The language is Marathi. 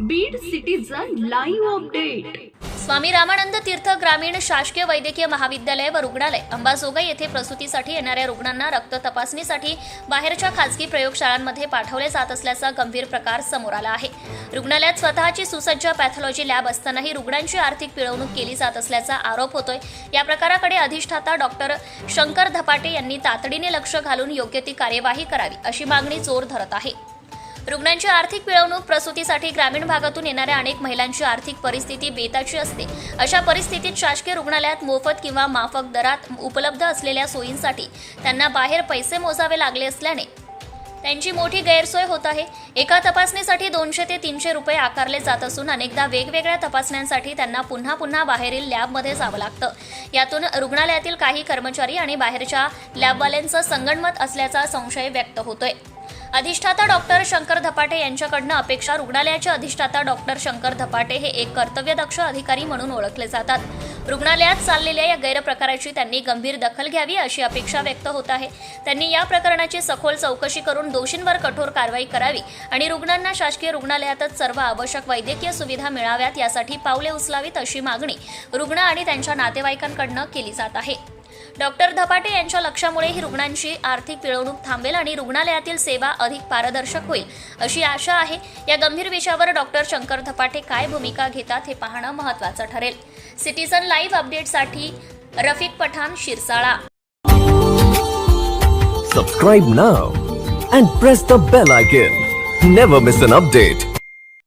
Beed citizen live update Swami Ramanand Teerth ग्रामीण शासकीय वैद्यकीय महाविद्यालय व रुग्णालय. अंबाजोगाई येथे प्रसूतीसाठी येणाऱ्या रुग्णांना रक्त तपासणीसाठी बाहेरच्या खासगी प्रयोगशाळांमध्ये पाठवले जात असल्याचा गंभीर प्रकार समोर आला आहे. रुग्णालयात स्वतःची सुसज्ज पॅथॉलॉजी लॅब असतानाही रुग्णांची आर्थिक पिळवणूक केली जात असल्याचा आरोप होतोय. या प्रकाराकडे अधिष्ठाता डॉक्टर शंकर धपाटे यांनी तातडीने लक्ष घालून योग्य ती कार्यवाही करावी अशी मागणी जोर धरत आहे. रुग्णांची आर्थिक पिळवणूक प्रसूतीसाठी ग्रामीण भागातून येणाऱ्या अनेक महिलांची आर्थिक परिस्थिती बेताची असते. अशा परिस्थितीत शासकीय रुग्णालयात मोफत किंवा माफक दरात उपलब्ध असलेल्या सोयींसाठी त्यांना बाहेर पैसे मोजावे लागले असल्याने त्यांची मोठी गैरसोय होत आहे. एका तपासणीसाठी दोनशे ते तीनशे रुपये आकारले जात असून अनेकदा वेगवेगळ्या तपासण्यांसाठी त्यांना पुन्हा पुन्हा बाहेरील लॅबमध्ये जावं लागतं. यातून रुग्णालयातील काही कर्मचारी आणि बाहेरच्या लॅबवाल्यांचं संगणमत असल्याचा संशय व्यक्त होतोय. अधिष्ठाता डॉक्टर शंकर धपाटे यांच्याकडनं अपेक्षा रुग्णालयाचे अधिष्ठाता डॉक्टर शंकर धपाटे हे एक कर्तव्यदक्ष अधिकारी म्हणून ओळखले जातात. रुग्णालयात चाललेल्या या गैरप्रकाराची त्यांनी गंभीर दखल घ्यावी अशी अपेक्षा व्यक्त होत आहे. त्यांनी या प्रकरणाची सखोल चौकशी करून दोषींवर कठोर कारवाई करावी आणि रुग्णांना शासकीय रुग्णालयातच सर्व आवश्यक वैद्यकीय सुविधा मिळाव्यात यासाठी पावले उचलावीत अशी मागणी रुग्ण आणि त्यांच्या नातेवाईकांकडनं केली जात आहे. डॉक्टर धपाटे यांच्या लक्षामुळे ही रुग्णांची आर्थिक पिळवणूक थांबेल आणि रुग्णालयातील सेवा अधिक पारदर्शक होईल अशी आशा आहे. या गंभीर विषयावर डॉक्टर शंकर धपाटे काय भूमिका घेतात हे पाहणं महत्त्वाचं ठरेल. सिटीजन लाईव्ह अपडेटसाठी Rafiq Pathan Shirsala. Subscribe now and press the bell icon never miss an update